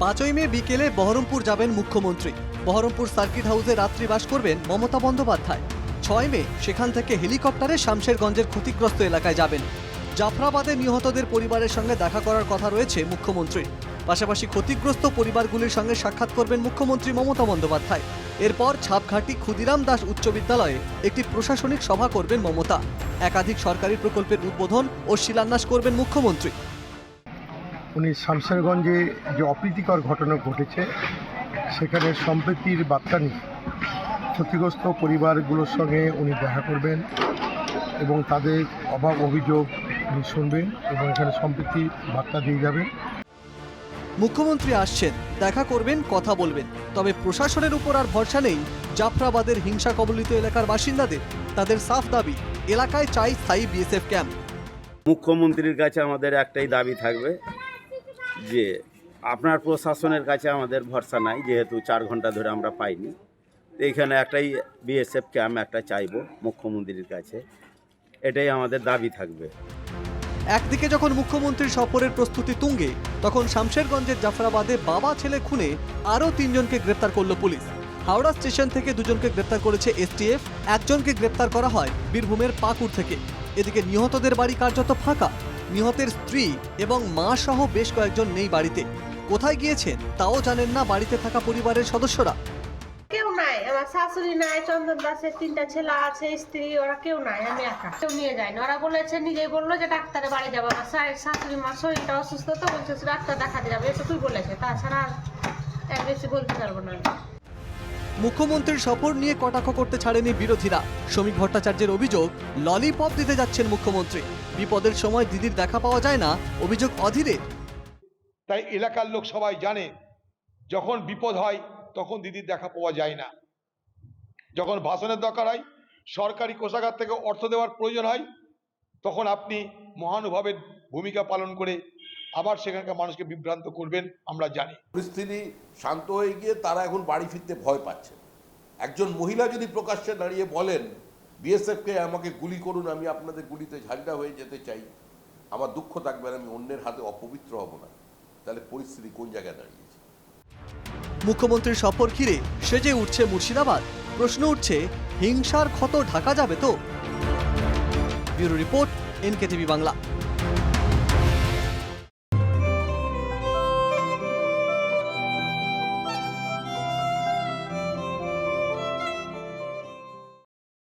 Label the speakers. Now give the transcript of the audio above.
Speaker 1: পাঁচই মে বিকেলে বহরমপুর যাবেন মুখ্যমন্ত্রী। বহরমপুর সার্কিট হাউসে রাত্রিবাস করবেন মমতা বন্দ্যোপাধ্যায়। ছয় মে সেখান থেকে হেলিকপ্টারে শামশেরগঞ্জের ক্ষতিগ্রস্ত এলাকায় যাবেন। জাফরাবাদে নিহতদের পরিবারের সঙ্গে দেখা করার কথা রয়েছে মুখ্যমন্ত্রীর পাশাপাশি ক্ষতিগ্রস্ত পরিবারগুলির সঙ্গে সাক্ষাৎ করবেন মুখ্যমন্ত্রী মমতা বন্দ্যোপাধ্যায়। এরপর ছাপঘাটি ক্ষুদিরাম দাস উচ্চ বিদ্যালয়ে একটি প্রশাসনিক সভা করবেন মমতা। একাধিক সরকারি প্রকল্পের উদ্বোধন ও শিলান্যাস করবেন মুখ্যমন্ত্রী।
Speaker 2: উনি শামশেরগঞ্জে যে অপ্রীতিকর ঘটনা ঘটেছে সেখানে সম্প্রীতির বার্তা নিয়ে ক্ষতিগ্রস্ত পরিবারগুলোর সঙ্গে উনি দেখা করবেন এবং তাদের অভাব অভিযোগ উনি শুনবেন এবং এখানে সম্প্রীতির বার্তা দিয়ে যাবেন।
Speaker 1: মুখ্যমন্ত্রী আসছেন দেখা করবেন কথা বলবেন। তবে প্রশাসনের উপর আর ভরসা নেই। জাফরাবাদের হিংসা কবলিত এলাকার বাসিন্দাদের তাদের সাফ দাবি এলাকায় চাই স্থায়ী বিএসএফ ক্যাম্প।
Speaker 3: মুখ্যমন্ত্রীর কাছে আমাদের একটাই দাবি থাকবে যে আপনার প্রশাসনের কাছে আমাদের ভরসা নাই, যেহেতু চার ঘণ্টা ধরে আমরা পাইনি। তো একটাই বিএসএফ ক্যাম্প একটা চাইব মুখ্যমন্ত্রীর কাছে। এটাই আমাদের দাবি থাকবে।
Speaker 1: একদিকে যখন মুখ্যমন্ত্রীর সফরের প্রস্তুতি তুঙ্গে, তখন শামশেরগঞ্জের জাফরাবাদে বাবা, ছেলে, খুনে আরও তিনজনকে গ্রেপ্তার করল পুলিশ। হাওড়া স্টেশন থেকে দুজনকে গ্রেপ্তার করেছে এসটিএফ একজনকে গ্রেপ্তার করা হয় বীরভূমের পাকুড় থেকে। এদিকে নিহতদের বাড়ি কার্যত ফাঁকা। নিহতের স্ত্রী এবং মা সহ বেশ কয়েকজন নেই বাড়িতে। কোথায় গিয়েছেন তাও জানেন না বাড়িতে থাকা পরিবারের সদস্যরা।
Speaker 4: কেউ নাই, আমার শাশুড়ি নাই, চন্দন দাসের তিনটা ছেলে আছে, স্ত্রী, ওরা কেউ নাই, আমি একা। কেউ নিয়ে যায়নি। ওরা বলেছে, নিজেই বলল যে ডাক্তারে বাড়ি যাব আমার শাশুড়ি মার শরীরটা অসুস্থ তো বলছে, ডাক্তার দেখাতে যাবে এটুকুই বলেছে। তাছাড়া আর বেশি বলতে পারব না।
Speaker 1: মুখ্যমন্ত্রীর সফর নিয়ে কটাক্ষ করতে ছাড়েনি বিরোধীরা। শ্রমিক ভট্টাচার্যের অভিযোগ ললিপপ দিতে যাচ্ছেন মুখ্যমন্ত্রী। বিপদের সময় দিদির দেখা পাওয়া যায় না, অভিযোগ অধীরের
Speaker 5: তাই এলাকার লোক সবাই জানে, যখন বিপদ হয়, তখন দিদির দেখা পাওয়া যায় না। যখন ভাষণের দরকার হয়, সরকারি কোষাগার থেকে অর্থ দেওয়ার প্রয়োজন হয়, তখন আপনি মহানুভাবের ভূমিকা পালন করে আবার সেখানকার মানুষকে বিভ্রান্ত করবেন আমরা জানি।
Speaker 6: পরিস্থিতি শান্ত হয়ে গিয়ে তারা এখন বাড়ি ফিরতে ভয় পাচ্ছে। একজন মহিলা যদি প্রকাশ্যে দাঁড়িয়ে বলেন বিএসএফকে আমাকে গুলি করুন আমি আপনাদের গুলিতে ঝান্ডা হয়ে যেতে চাই। আমার দুঃখ থাকবে আমি অন্যের হাতে অপবিত্র হব না। তাহলে পরিস্থিতি কোন জায়গায় দাঁড়িয়েছে?
Speaker 1: মুখ্যমন্ত্রীর সফর ঘিরে সেজে উঠছে মুর্শিদাবাদ। প্রশ্ন উঠছে হিংসার ক্ষত ঢাকা যাবে তো? Bureau report NKTV Bangla.